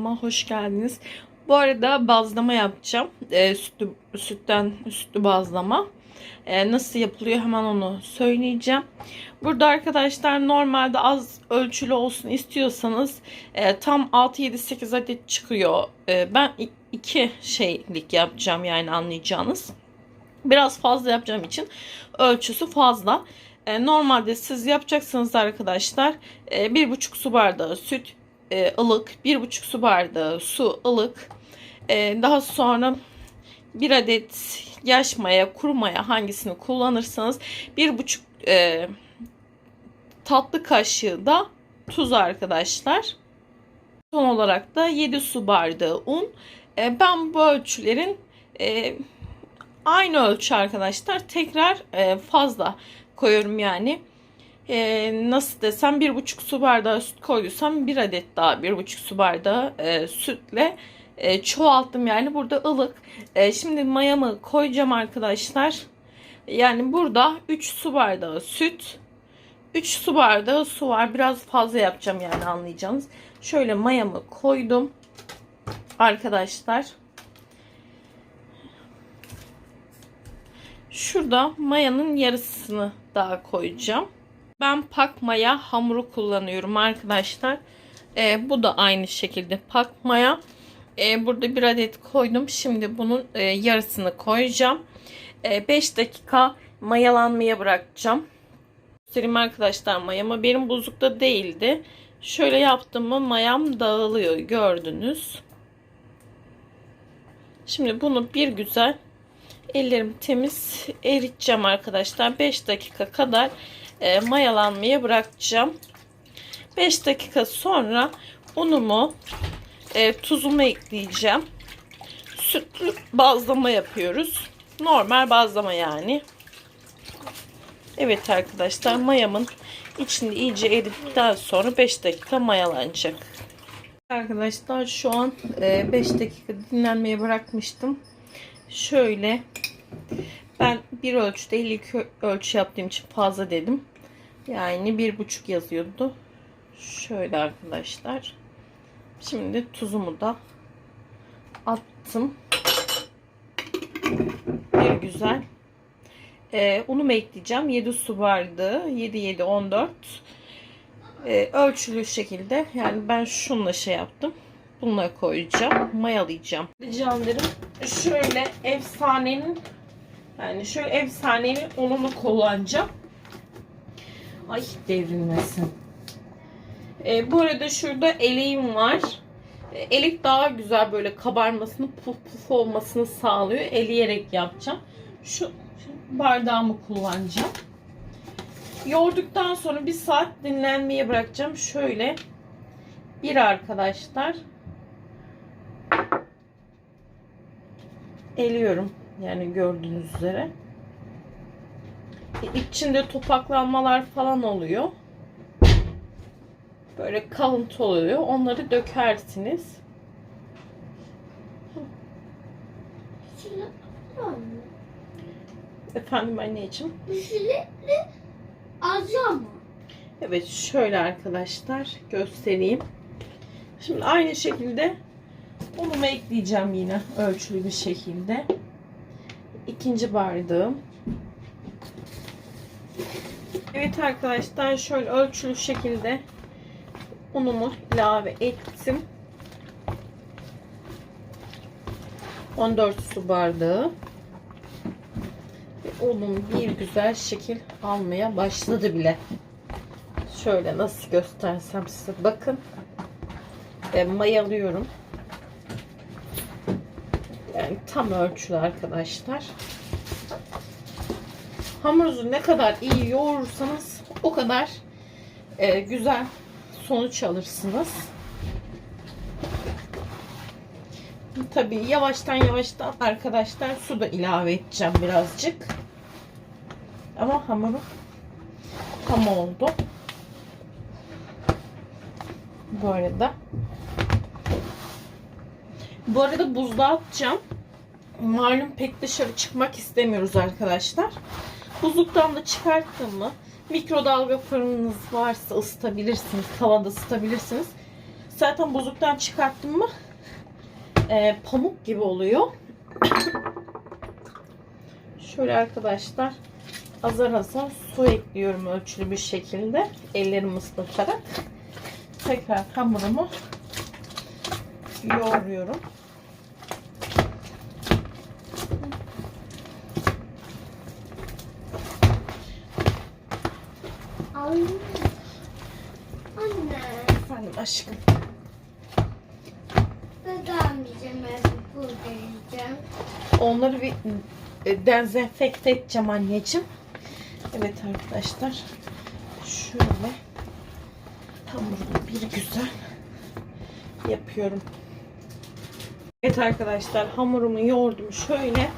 kanalıma hoş geldiniz. Bu arada bazlama yapacağım. Ee, sütlü, sütten sütlü bazlama. Ee, nasıl yapılıyor hemen onu söyleyeceğim. Burada arkadaşlar normalde az ölçülü olsun istiyorsanız e, tam 6-7-8 adet çıkıyor. E, ben 2 şeylik yapacağım yani anlayacağınız. Biraz fazla yapacağım için ölçüsü fazla. E, normalde siz yapacaksınız arkadaşlar e, bir buçuk su bardağı süt e, ılık, bir buçuk su bardağı su ılık. E, daha sonra bir adet yaş maya, kuru maya hangisini kullanırsanız bir buçuk e, tatlı kaşığı da tuz arkadaşlar. Son olarak da 7 su bardağı un. E, ben bu ölçülerin e, aynı ölçü arkadaşlar. Tekrar e, fazla koyuyorum yani. E, nasıl desem bir buçuk su bardağı süt koyduysam bir adet daha bir buçuk su bardağı e, sütle e, çoğalttım yani burada ılık. E, şimdi mayamı koyacağım arkadaşlar. Yani burada 3 su bardağı süt, 3 su bardağı su var. Biraz fazla yapacağım yani anlayacağınız. Şöyle mayamı koydum arkadaşlar. Şurada mayanın yarısını daha koyacağım. Ben pak maya hamuru kullanıyorum arkadaşlar. Ee, bu da aynı şekilde pak maya. Ee, burada bir adet koydum. Şimdi bunun e, yarısını koyacağım. 5 dakika mayalanmaya bırakacağım. Göstereyim arkadaşlar mayama. Benim buzlukta değildi. Şöyle yaptım mı mayam dağılıyor gördünüz. Şimdi bunu bir güzel ellerim temiz eriteceğim arkadaşlar. 5 dakika kadar e, mayalanmaya bırakacağım. 5 dakika sonra unumu e, tuzumu ekleyeceğim. Sütlü bazlama yapıyoruz. Normal bazlama yani. Evet arkadaşlar mayamın içinde iyice eridikten sonra 5 dakika mayalanacak. Arkadaşlar şu an 5 dakika dinlenmeye bırakmıştım. Şöyle ben bir ölçüde 52 ölçü yaptığım için fazla dedim. Yani bir buçuk yazıyordu. Şöyle arkadaşlar. Şimdi tuzumu da attım. Bir güzel. Ee, unumu ekleyeceğim. 7 su bardağı. 7 7 14. Ee, ölçülü şekilde. Yani ben şunla şey yaptım. Bununla koyacağım. Mayalayacağım. Canlarım şöyle efsanenin yani şöyle efsanenin ununu kullanacağım. Ay devrilmesin. Ee, bu arada şurada eleğim var. Ee, elek daha güzel böyle kabarmasını, puf puf olmasını sağlıyor. Eleyerek yapacağım. Şu, şu bardağımı kullanacağım. Yoğurduktan sonra bir saat dinlenmeye bırakacağım. Şöyle bir arkadaşlar eliyorum. Yani gördüğünüz üzere. E, İçinde topaklanmalar falan oluyor. Böyle kalıntı oluyor. Onları dökersiniz. Efendim anneciğim. Sürekli azıyor mu? Evet şöyle arkadaşlar göstereyim. Şimdi aynı şekilde unumu ekleyeceğim yine ölçülü bir şekilde. İkinci bardağım. Evet arkadaşlar şöyle ölçülü şekilde unumu ilave ettim. 14 su bardağı. Ve unum bir güzel şekil almaya başladı bile. Şöyle nasıl göstersem size bakın. E, mayalıyorum. Yani tam ölçülü arkadaşlar. Hamurunuzu ne kadar iyi yoğurursanız o kadar e, güzel sonuç alırsınız. Tabii yavaştan yavaştan arkadaşlar su da ilave edeceğim birazcık. Ama hamuru tam oldu. Bu arada. Bu arada buzluğa atacağım. Malum pek dışarı çıkmak istemiyoruz arkadaşlar. Buzluktan da çıkarttım mı mikrodalga fırınınız varsa ısıtabilirsiniz. Tavada ısıtabilirsiniz. Zaten buzluktan çıkarttım mı e, pamuk gibi oluyor. Şöyle arkadaşlar azar azar su ekliyorum ölçülü bir şekilde. Ellerimi ıslatarak. Tekrar hamurumu yoğuruyorum. Anne. Anne. Efendim aşkım. Onları bir e, dezenfekte edeceğim anneciğim. Evet arkadaşlar. Şöyle hamurumu bir güzel yapıyorum. Evet arkadaşlar hamurumu yoğurdum şöyle.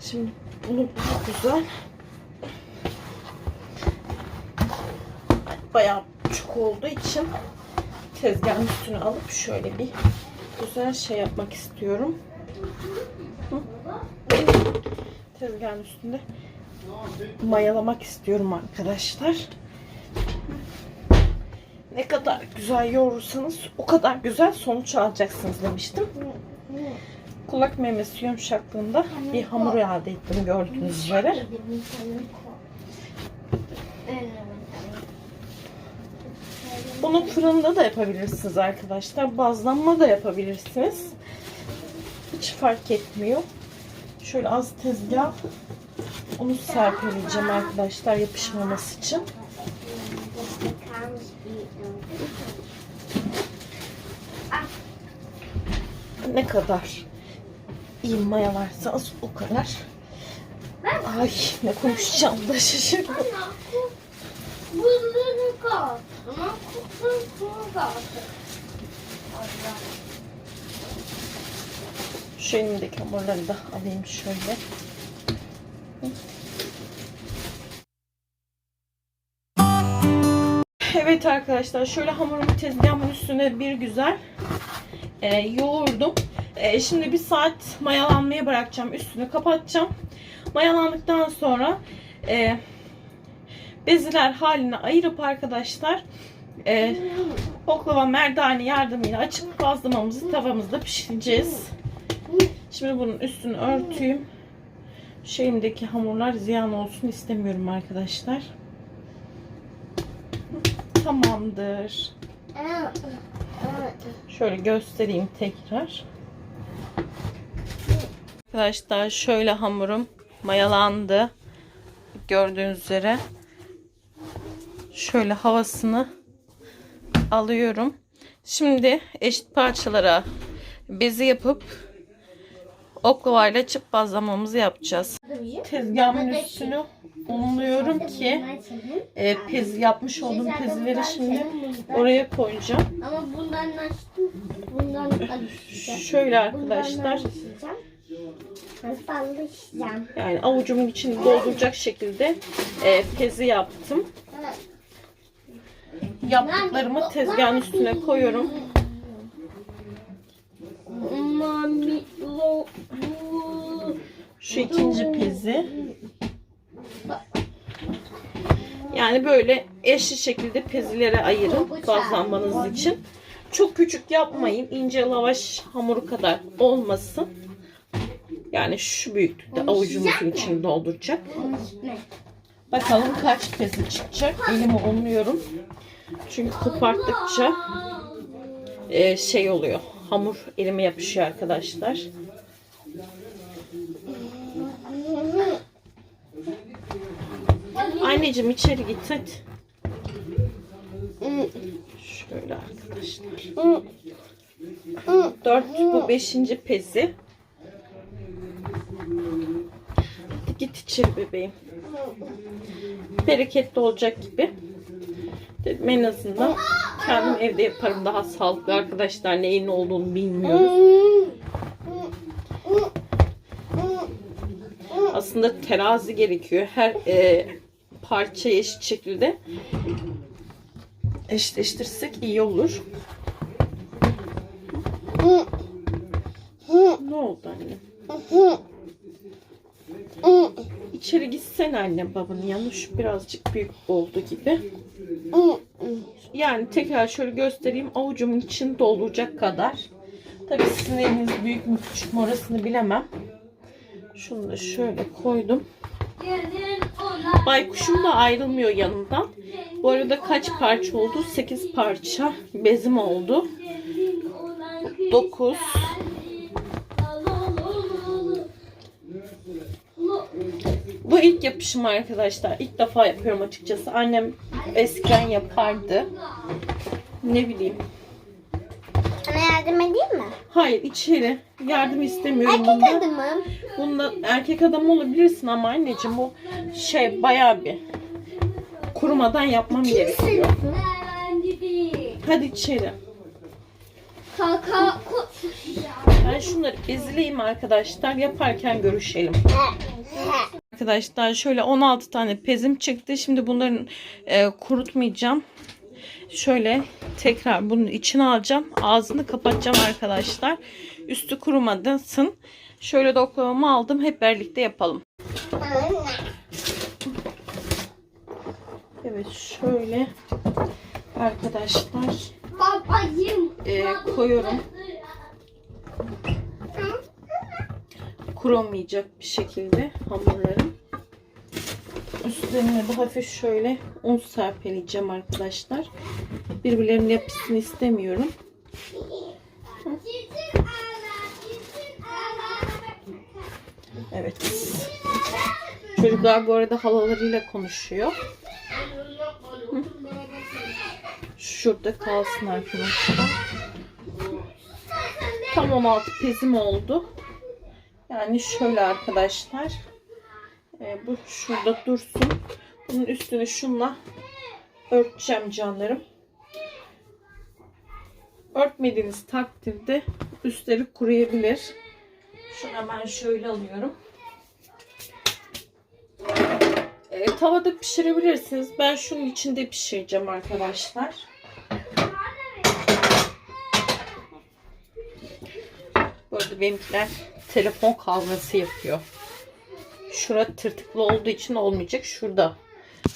Şimdi bunu güzel bayağı çok olduğu için tezgahın üstüne alıp şöyle bir güzel şey yapmak istiyorum. Tezgahın üstünde mayalamak istiyorum arkadaşlar. Ne kadar güzel yoğurursanız o kadar güzel sonuç alacaksınız demiştim. Kulak memesi yumuşaklığında bir hamur elde ettim gördüğünüz üzere. Bunu fırında da yapabilirsiniz arkadaşlar. Bazlanma da yapabilirsiniz. Hiç fark etmiyor. Şöyle az tezgah onu serpileyeceğim arkadaşlar yapışmaması için. Ne kadar iyi mayalarsanız o kadar. Ay ne konuşacağım da şaşırdım. Bunları kaldı. Ama bunları kaldı. Şu elimdeki hamurları da alayım şöyle. Evet arkadaşlar şöyle hamurumu tezgahımın üstüne bir güzel e, yoğurdum. E, şimdi bir saat mayalanmaya bırakacağım. Üstünü kapatacağım. Mayalandıktan sonra e, beziler haline ayırıp arkadaşlar e, oklava merdane yardımıyla açıp bazlamamızı tavamızda pişireceğiz. Şimdi bunun üstünü örteyim. Şeyimdeki hamurlar ziyan olsun istemiyorum arkadaşlar. Tamamdır. Şöyle göstereyim tekrar. Arkadaşlar şöyle hamurum mayalandı. Gördüğünüz üzere. Şöyle havasını alıyorum. Şimdi eşit parçalara bezi yapıp oklavayla açıp bazlamamızı yapacağız. Tezgahımın üstünü unluyorum ki e, pez yapmış olduğum pezileri şimdi oraya koyacağım. Ama bundan açtım. Bundan. Şöyle arkadaşlar yani avucumun içini dolduracak şekilde e, pezi yaptım. Yaptıklarımı tezgahın üstüne koyuyorum. Şu ikinci pezi. Yani böyle eşit şekilde pezilere ayırın bazlanmanız için. Çok küçük yapmayın. İnce lavaş hamuru kadar olmasın. Yani şu büyüklükte avucumuzun içini dolduracak. Bakalım kaç pezi çıkacak. Elimi unluyorum. Çünkü koparttıkça e, şey oluyor. Hamur elime yapışıyor arkadaşlar. Anneciğim içeri git hadi. Şöyle arkadaşlar. Dört bu beşinci pezi. Hadi git içeri bebeğim. Bereketli olacak gibi. Dedim en azından kendim evde yaparım daha sağlıklı arkadaşlar. Neyin olduğunu bilmiyoruz. Aslında terazi gerekiyor. Her e, parçayı eşit şekilde eşitleştirsek iyi olur. Ne oldu anne? İçeri gitsene annem babanın yanına. Şu birazcık büyük oldu gibi. Yani tekrar şöyle göstereyim. Avucumun için dolduracak kadar. Tabii sizin eliniz büyük mü küçük mü orasını bilemem. Şunu da şöyle koydum. Baykuşum da ayrılmıyor yanımdan. Bu arada kaç parça oldu? 8 parça bezim oldu. 9 ilk yapışım arkadaşlar. İlk defa yapıyorum açıkçası. Annem eskiden yapardı. Ne bileyim. Sana yardım edeyim mi? Hayır içeri. Yardım istemiyorum Erkek bundan. adamım. Bunda erkek adam olabilirsin ama anneciğim bu şey bayağı bir kurumadan yapmam gerekiyor. Hadi içeri. Kaka. Ben şunları ezileyim arkadaşlar. Yaparken görüşelim. Arkadaşlar şöyle 16 tane pezim çıktı. Şimdi bunların e, kurutmayacağım. Şöyle tekrar bunun içine alacağım. Ağzını kapatacağım arkadaşlar. Üstü kurumadısın. Şöyle doklamamı aldım. Hep birlikte yapalım. Evet şöyle arkadaşlar e, koyuyorum. Kurumayacak bir şekilde hamurlarım. Üstlerine de hafif şöyle un serpeleyeceğim arkadaşlar. Birbirlerinin yapısını istemiyorum. Evet. Çocuklar bu arada halalarıyla konuşuyor. Şurada kalsın arkadaşlar. Tam 16 pezim oldu. Yani şöyle arkadaşlar. Ee, bu şurada dursun. Bunun üstünü şunla örteceğim canlarım. Örtmediğiniz takdirde üstleri kuruyabilir. Şunu hemen şöyle alıyorum. Ee, tavada pişirebilirsiniz. Ben şunun içinde pişireceğim arkadaşlar. Bu arada benimkiler telefon kavgası yapıyor. Şura tırtıklı olduğu için olmayacak. Şurada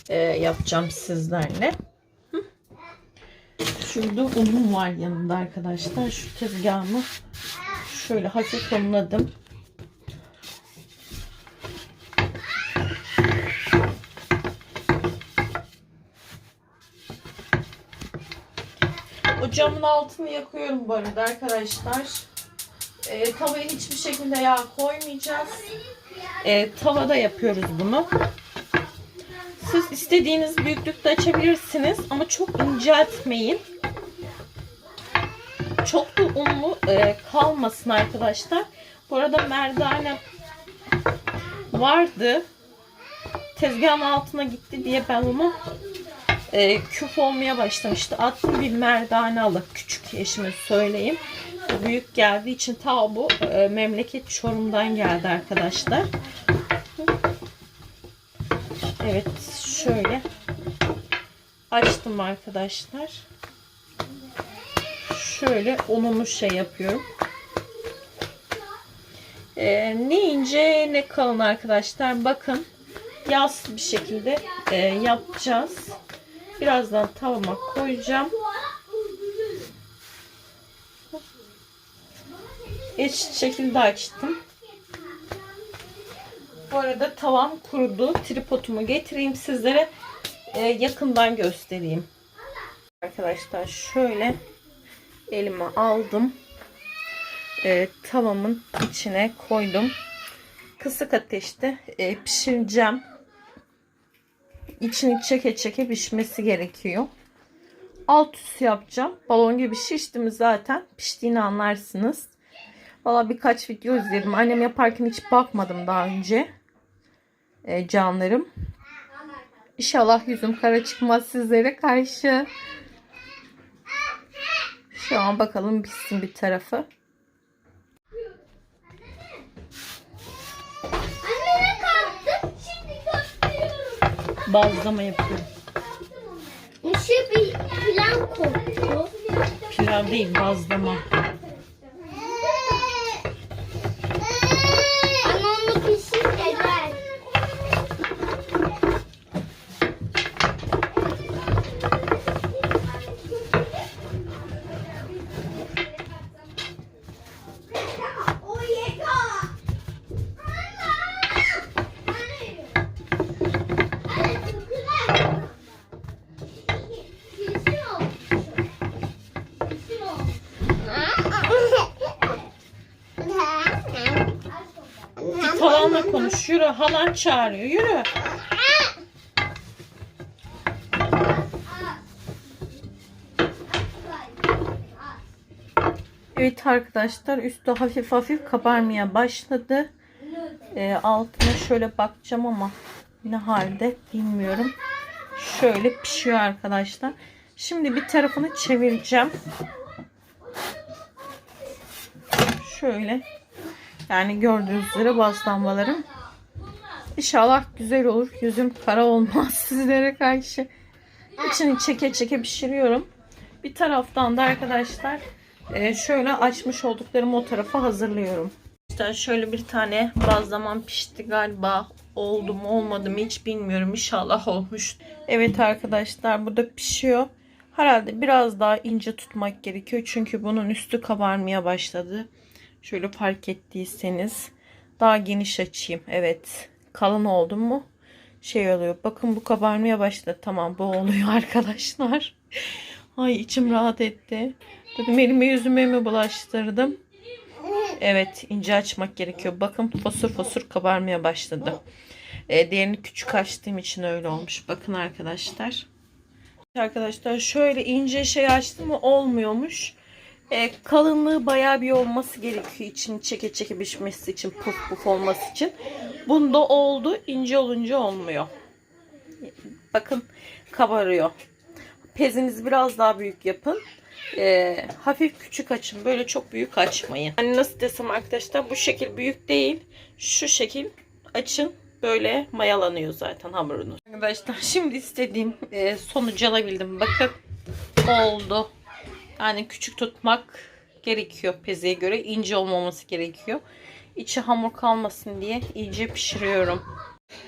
e, yapacağım sizlerle. Hı. Şurada unum var yanında arkadaşlar. Şu tezgahımı şöyle hafif unladım. Ocağımın altını yakıyorum bu arada arkadaşlar. E, tavaya hiçbir şekilde yağ koymayacağız. E, tavada yapıyoruz bunu. Siz istediğiniz büyüklükte açabilirsiniz ama çok inceltmeyin. Çok da unlu e, kalmasın arkadaşlar. Bu arada merdane vardı. Tezgahın altına gitti diye ben onu e, küf olmaya başlamıştı. Attım bir merdane alıp küçük eşime söyleyeyim. Büyük geldiği için ta bu e, memleket Çorum'dan geldi arkadaşlar. Evet şöyle açtım arkadaşlar. Şöyle ununu şey yapıyorum. E, ne ince ne kalın arkadaşlar. Bakın yaz bir şekilde e, yapacağız. Birazdan tavama koyacağım. Eşit şekilde açtım. Bu arada tavam kurudu. Tripodumu getireyim sizlere. e, yakından göstereyim. Arkadaşlar şöyle elime aldım. E, tavamın içine koydum. Kısık ateşte e, pişireceğim. İçini çeke çeke pişmesi gerekiyor. Alt üst yapacağım. Balon gibi şişti mi zaten piştiğini anlarsınız. Valla birkaç video izledim. Annem yaparken hiç bakmadım daha önce. E, canlarım. İnşallah yüzüm kara çıkmaz sizlere karşı. Şu an bakalım pişsin bir tarafı. Bazlama yapıyorum. Şu bir plan koptu. Pilav değil bazlama. Ama onu pişir eder. Git halanla konuş. Yürü. Halan çağırıyor. Yürü. Evet arkadaşlar üstü hafif hafif kabarmaya başladı. Ee, altına şöyle bakacağım ama ne halde bilmiyorum. Şöyle pişiyor arkadaşlar. Şimdi bir tarafını çevireceğim. Şöyle. Yani gördüğünüz üzere bazlambalarım. İnşallah güzel olur. Yüzüm kara olmaz sizlere karşı. İçini çeke çeke pişiriyorum. Bir taraftan da arkadaşlar e, şöyle açmış olduklarımı o tarafa hazırlıyorum. İşte şöyle bir tane bazlamam pişti galiba. Oldu mu olmadı mı hiç bilmiyorum. İnşallah olmuş. Evet arkadaşlar bu da pişiyor. Herhalde biraz daha ince tutmak gerekiyor. Çünkü bunun üstü kabarmaya başladı. Şöyle fark ettiyseniz. Daha geniş açayım. Evet. Kalın oldu mu şey oluyor. Bakın bu kabarmaya başladı. Tamam bu oluyor arkadaşlar. Ay içim rahat etti. Dedim elimi yüzüme mi bulaştırdım? Evet ince açmak gerekiyor. Bakın fosur fosur kabarmaya başladı. E, diğerini küçük açtığım için öyle olmuş. Bakın arkadaşlar. Arkadaşlar şöyle ince şey açtım mı olmuyormuş. E, kalınlığı bayağı bir olması gerekiyor için çeke çeke pişmesi için puf puf olması için. Bunda oldu ince olunca olmuyor. Bakın kabarıyor. Pezinizi biraz daha büyük yapın. E, hafif küçük açın. Böyle çok büyük açmayın. Hani nasıl desem arkadaşlar bu şekil büyük değil. Şu şekil açın. Böyle mayalanıyor zaten hamurunuz. Arkadaşlar şimdi istediğim e, sonucu alabildim. Bakın oldu. Yani küçük tutmak gerekiyor pezeye göre. ince olmaması gerekiyor. İçi hamur kalmasın diye iyice pişiriyorum.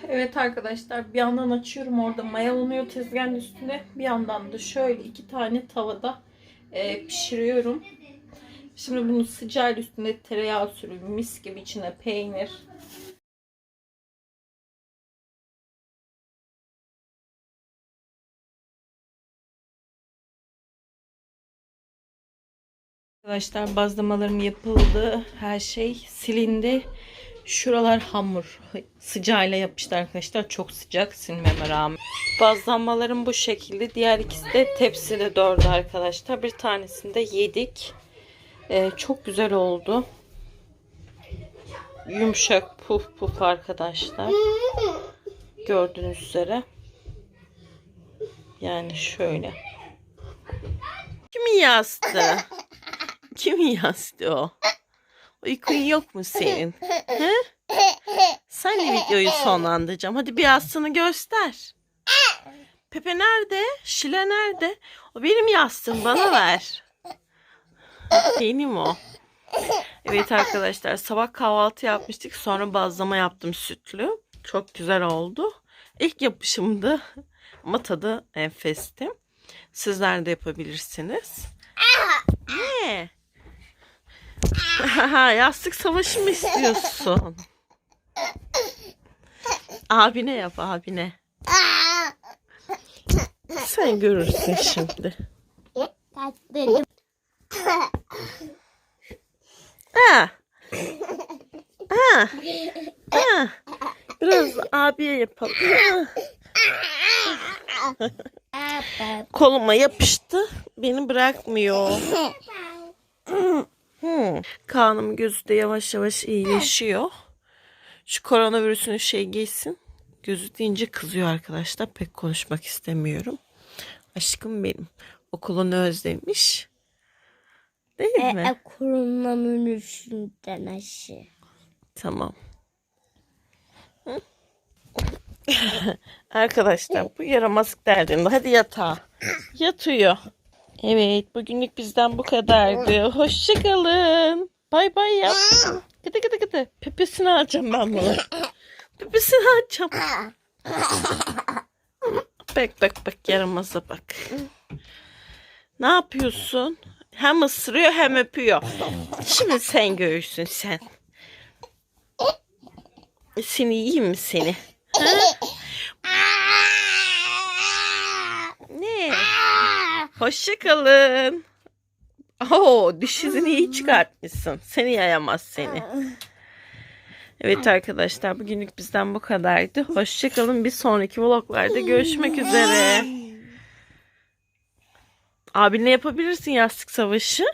Evet arkadaşlar bir yandan açıyorum orada mayalanıyor tezgahın üstüne. Bir yandan da şöyle iki tane tavada e, pişiriyorum. Şimdi bunu sıcağın üstüne tereyağı sürüyorum. Mis gibi içine peynir. Arkadaşlar bazlamalarım yapıldı. Her şey silindi. Şuralar hamur. Sıcağıyla yapıştı arkadaşlar. Çok sıcak silmeme rağmen. Bazlamalarım bu şekilde. Diğer ikisi de tepside dördü arkadaşlar. Bir tanesinde yedik. Ee, çok güzel oldu. Yumuşak puf puf arkadaşlar. Gördüğünüz üzere. Yani şöyle. Kimin yastığı? Kimin yastığı o? Uykun yok mu senin? He? Sen de videoyu sonlandıracağım. Hadi bir yastığını göster. Pepe nerede? Şile nerede? O benim yastığım bana ver. Benim o. Evet arkadaşlar sabah kahvaltı yapmıştık. Sonra bazlama yaptım sütlü. Çok güzel oldu. İlk yapışımdı. Ama tadı enfesti. Sizler de yapabilirsiniz. Ne? Yastık savaşı mı istiyorsun? Abine yap abine. Sen görürsün şimdi. Ha. Ha. Ha. Biraz abiye yapalım. Koluma yapıştı. Beni bırakmıyor. Hmm. Karnım gözü de yavaş yavaş iyileşiyor. Şu koronavirüsün şey geçsin. Gözü deyince kızıyor arkadaşlar. Pek konuşmak istemiyorum. Aşkım benim. Okulunu özlemiş. Değil mi? E, kurumlamın üstünden aşı. Tamam. Arkadaşlar bu yaramazlık derdinde. Hadi yatağa. Yatıyor. Evet bugünlük bizden bu kadardı. Hoşçakalın. Bay bay yap. Gıdı gıdı gıdı. Pepesini alacağım ben bunu. Pepesini alacağım. Bak bak bak yaramaza bak. Ne yapıyorsun? Hem ısırıyor hem öpüyor. Şimdi sen görürsün sen. Seni yiyeyim mi seni? Ne? Hoşçakalın. Oo, diş izini iyi çıkartmışsın. Seni yayamaz seni. Evet arkadaşlar bugünlük bizden bu kadardı. Hoşçakalın. Bir sonraki vloglarda görüşmek üzere. Abinle yapabilirsin yastık savaşı.